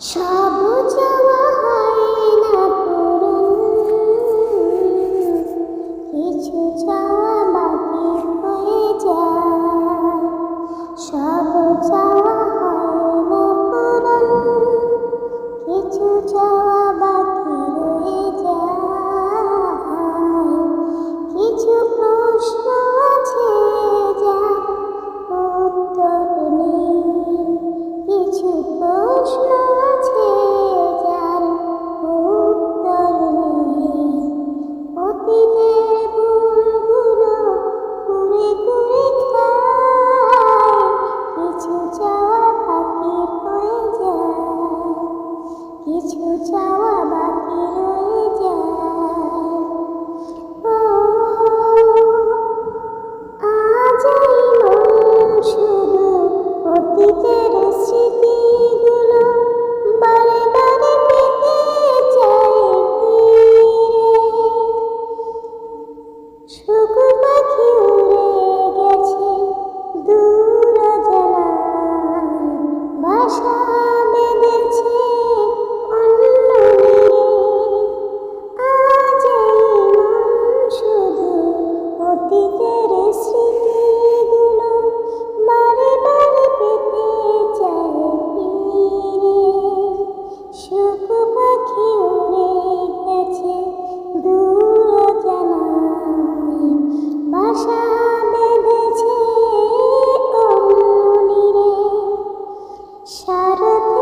সব কিছু চাওয়া I'm not Saturday.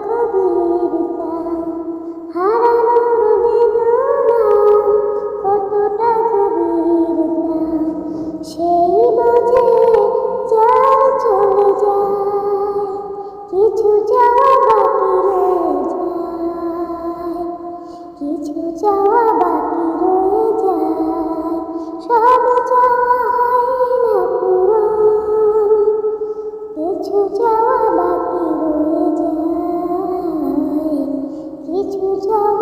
I could be without oh